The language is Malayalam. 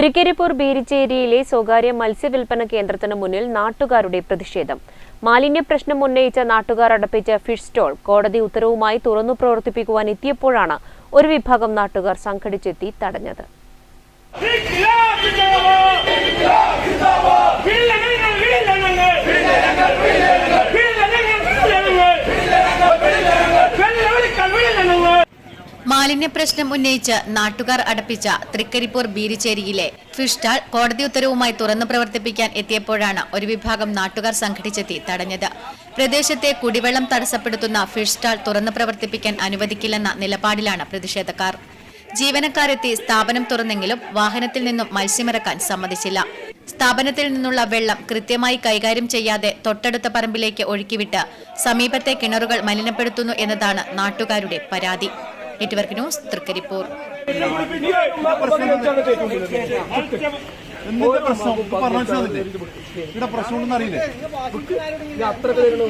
തൃക്കരിപ്പൂർ ബീരിച്ചേരിയിലെ സ്വകാര്യ മത്സ്യവിൽപ്പന കേന്ദ്രത്തിന് മുന്നിൽ നാട്ടുകാരുടെ പ്രതിഷേധം. മാലിന്യ പ്രശ്നം ഉന്നയിച്ച നാട്ടുകാർ അടപ്പിച്ച ഫിഷ് സ്റ്റോൾ കോടതി ഉത്തരവുമായി തുറന്നു പ്രവർത്തിപ്പിക്കുവാൻ എത്തിയപ്പോഴാണ് ഒരു വിഭാഗം നാട്ടുകാർ സംഘടിച്ചെത്തി തടഞ്ഞത്. മാലിന്യ പ്രശ്നം ഉന്നയിച്ച് നാട്ടുകാർ അടപ്പിച്ച തൃക്കരിപ്പൂർ ബീരിച്ചേരിയിലെ ഫിഷ് സ്റ്റാൾ കോടതി ഉത്തരവുമായി തുറന്നു പ്രവർത്തിപ്പിക്കാൻ എത്തിയപ്പോഴാണ് ഒരു വിഭാഗം നാട്ടുകാർ സംഘടിച്ചെത്തി തടഞ്ഞത്. പ്രദേശത്തെ കുടിവെള്ളം തടസ്സപ്പെടുത്തുന്ന ഫിഷ് സ്റ്റാൾ തുറന്നു പ്രവർത്തിപ്പിക്കാൻ അനുവദിക്കില്ലെന്ന നിലപാടിലാണ് പ്രതിഷേധക്കാർ. ജീവനക്കാരെത്തി സ്ഥാപനം തുറന്നെങ്കിലും വാഹനത്തിൽ നിന്നും മത്സ്യമിറക്കാൻ സമ്മതിച്ചില്ല. സ്ഥാപനത്തിൽ നിന്നുള്ള വെള്ളം കൃത്യമായി കൈകാര്യം ചെയ്യാതെ തൊട്ടടുത്ത പറമ്പിലേക്ക് ഒഴുക്കിവിട്ട് സമീപത്തെ കിണറുകൾ മലിനപ്പെടുത്തുന്നു എന്നതാണ് നാട്ടുകാരുടെ പരാതി. Network news Trikaripur. എന്തിന്റെ പ്രശ്നം? പറഞ്ഞില്ലേ ഇവിടെ പ്രശ്നം ഉണ്ടെന്ന് അറിയില്ലേ? അറിയില്ലേ?